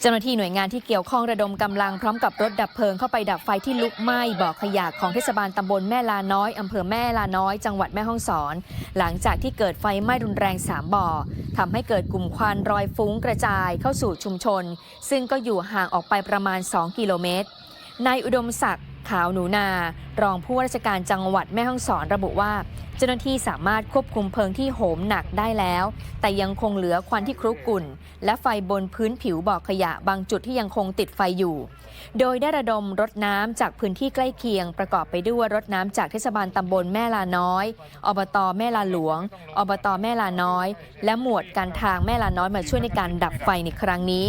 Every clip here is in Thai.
เจ้าหน้าที่หน่วยงานที่เกี่ยวข้องระดมกำลังพร้อมกับรถดับเพลิงเข้าไปดับไฟที่ลุกไหม้บ่อขยะของเทศบาลตำบลแม่ลาน้อยอำเภอแม่ลาน้อยจังหวัดแม่ฮ่องสอน หลังจากที่เกิดไฟไหม้รุนแรง 3 บ่อทำให้เกิดกลุ่มควันรอยฟุ้งกระจายเข้าสู่ชุมชน ซึ่งก็อยู่ห่างออกไปประมาณ 2 กิโลเมตรนายอุดมศักดิ์ ขาวหนูนา รองผู้ว่าราชการจังหวัดแม่ฮ่องสอนระบุว่า เจ้าหน้าที่สามารถควบคุมเพลิงที่โหมหนักได้แล้ว แต่ยังคงเหลือควันที่ครุกรุ่น และไฟบนพื้นผิวบ่อขยะบางจุดที่ยังคงติดไฟอยู่ โดยได้ระดมรถน้ำจากพื้นที่ใกล้เคียง ประกอบไปด้วยรถน้ำจากเทศบาลตำบลแม่ลาน้อย อบตแม่ลาหลวง อบตแม่ลาน้อย และหมวดการทางแม่ลาน้อยมาช่วยในการดับไฟในครั้งนี้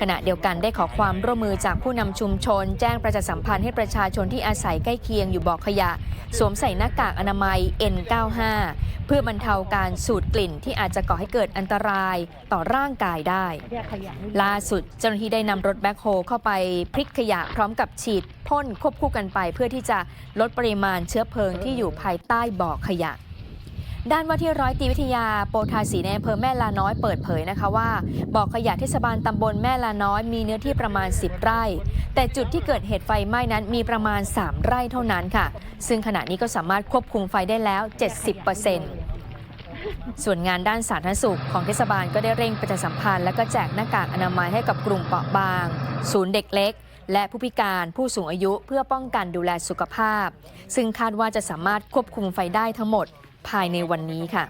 ขณะเดียวกันได้ขอความร่วมมือจากผู้นำชุมชน แจ้งประชาสัมพันธ์ให้ประชาชนที่อาศัยใกล้เคียงอยู่บ่อขยะ สวมใส่หน้ากากอนามัย N95 เพื่อบรรเทาการสูดกลิ่นที่อาจจะก่อให้เกิดอันตรายต่อร่างกายได้ ล่าสุดเจ้าหน้าที่ได้นำรถแบ็คโฮเข้าไปพลิกขยะพร้อมกับฉีดพ่นควบคู่กันไปเพื่อที่จะลดปริมาณเชื้อเพลิงที่อยู่ภายใต้บ่อขยะ ด้านว่าที่ร้อยตีวิทยาโปธาสีในอำเภอแม่ลาน้อยเปิดเผยนะคะว่าบ่อขยะเทศบาลตำบลแม่ลาน้อยมีเนื้อที่ประมาณ 10 ไร่ แต่จุดที่เกิดเหตุไฟไหม้นั้นมีประมาณ 3 ไร่เท่านั้นค่ะ ซึ่งขณะนี้ก็สามารถควบคุมไฟได้แล้ว 70%ส่วนงานด้านสาธารณสุขของเทศบาลก็ได้เร่งประชาสัมพันธ์และก็แจกหน้ากากอนามัยให้กับกลุ่มเปราะบาง ศูนย์เด็กเล็กและผู้พิการผู้สูงอายุเพื่อป้องกันดูแลสุขภาพ ซึ่งคาดว่าจะสามารถควบคุมไฟได้ทั้งหมด ภายในวันนี้ค่ะ